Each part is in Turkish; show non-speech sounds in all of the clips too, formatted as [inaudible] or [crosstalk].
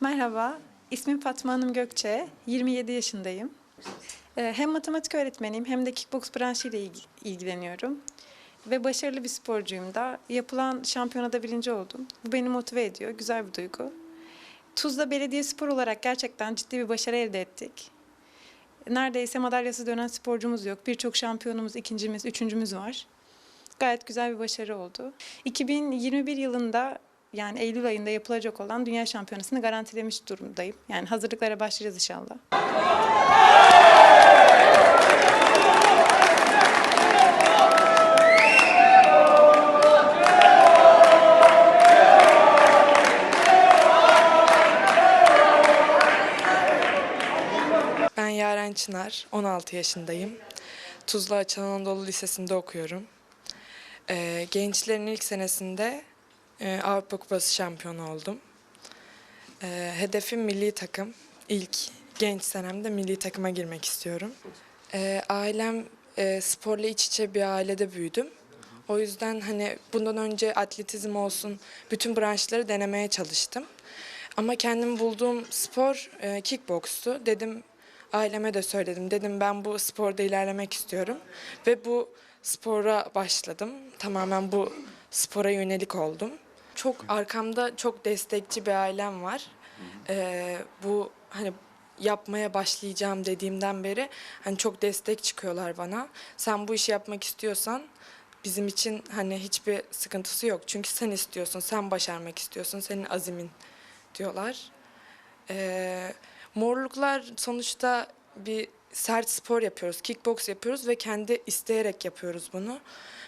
Merhaba, ismim Fatma Hanım Gökçe, 27 yaşındayım. Ee, Hem matematik öğretmeniyim hem de kickbox branşıyla ilgi- ilgileniyorum. Ve başarılı bir sporcuyum da. Yapılan şampiyonada birinci oldum. Bu beni motive ediyor, güzel bir duygu. Tuzla belediye spor olarak gerçekten ciddi bir başarı elde ettik. Neredeyse madalyası dönen sporcumuz yok. Birçok şampiyonumuz, ikincimiz, üçüncümüz var. Gayet güzel bir başarı oldu. 2021 yılında yani Eylül ayında yapılacak olan Dünya Şampiyonası'nı garantilemiş durumdayım. Yani hazırlıklara başlayacağız inşallah. Ben Yaren Çınar, 16 yaşındayım. Tuzla Açılan Anadolu Lisesi'nde okuyorum. Ee, gençlerin ilk senesinde e, Avrupa Kupası şampiyonu oldum. Ee, hedefim milli takım. İlk genç senemde milli takıma girmek istiyorum. Ee, ailem e, sporla iç içe bir ailede büyüdüm. O yüzden hani bundan önce atletizm olsun bütün branşları denemeye çalıştım. Ama kendim bulduğum spor e, kickbokstu. Dedim aileme de söyledim. Dedim ben bu sporda ilerlemek istiyorum. Ve bu spora başladım. Tamamen bu spora yönelik oldum. Çok arkamda çok destekçi bir ailem var. Ee, bu hani yapmaya başlayacağım dediğimden beri hani çok destek çıkıyorlar bana. Sen bu işi yapmak istiyorsan bizim için hani hiçbir sıkıntısı yok. Çünkü sen istiyorsun, sen başarmak istiyorsun, senin azimin diyorlar. Ee, morluklar sonuçta bir sert spor yapıyoruz, kickbox yapıyoruz ve kendi isteyerek yapıyoruz bunu.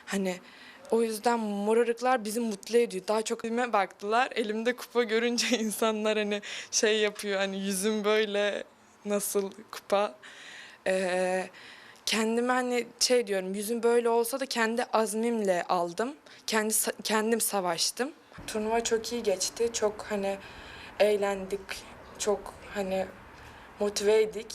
Hani o yüzden morarıklar bizi mutlu ediyor. Daha çok elime baktılar. Elimde kupa görünce [laughs] insanlar hani şey yapıyor hani yüzüm böyle nasıl kupa. Ee, kendime hani şey diyorum yüzüm böyle olsa da kendi azmimle aldım. Kendi kendim savaştım. Turnuva çok iyi geçti. Çok hani eğlendik. Çok hani motiveydik.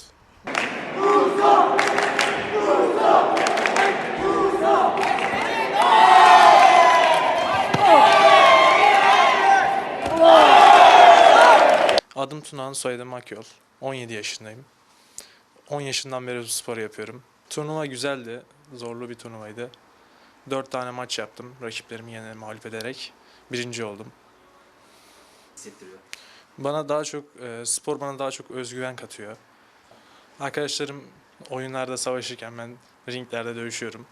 Adım Tunağan, soyadım Akyol. 17 yaşındayım. 10 yaşından beri bu sporu yapıyorum. Turnuva güzeldi, zorlu bir turnuvaydı. 4 tane maç yaptım, rakiplerimi yine mağlup ederek birinci oldum. hissettiriyor. Bana daha çok, e, spor bana daha çok özgüven katıyor. Arkadaşlarım oyunlarda savaşırken ben ringlerde dövüşüyorum.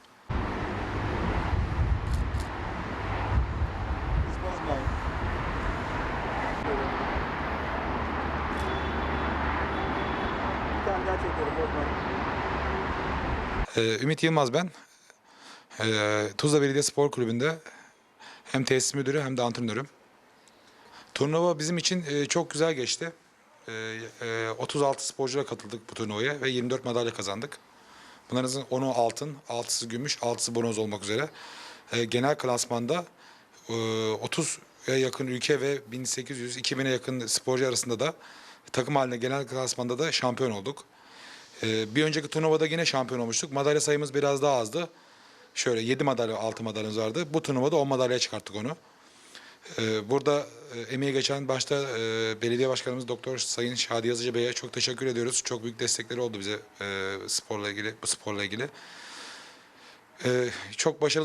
Hiç bozmayın. Çekelim bozmayın. Ee, Ümit Yılmaz ben. Ee, Tuzla Belediye Spor Kulübü'nde hem tesis müdürü hem de antrenörüm. Turnuva bizim için e, çok güzel geçti. Ee, e, 36 sporcuyla katıldık bu turnuvaya ve 24 madalya kazandık. Bunların 10'u altın, 6'sı gümüş, 6'sı bronz olmak üzere. Genel klasmanda e, 30'ya yakın ülke ve 1800-2000'e yakın sporcu arasında da takım halinde genel klasmanda da şampiyon olduk. Ee, bir önceki turnuvada yine şampiyon olmuştuk. Madalya sayımız biraz daha azdı. Şöyle 7 madalya, 6 madalyamız vardı. Bu turnuvada 10 madalyaya çıkarttık onu. Ee, burada e, emeği geçen başta e, belediye başkanımız Doktor Sayın Şadi Yazıcı Bey'e çok teşekkür ediyoruz. Çok büyük destekleri oldu bize e, sporla ilgili, bu sporla ilgili. Ee, çok başarılı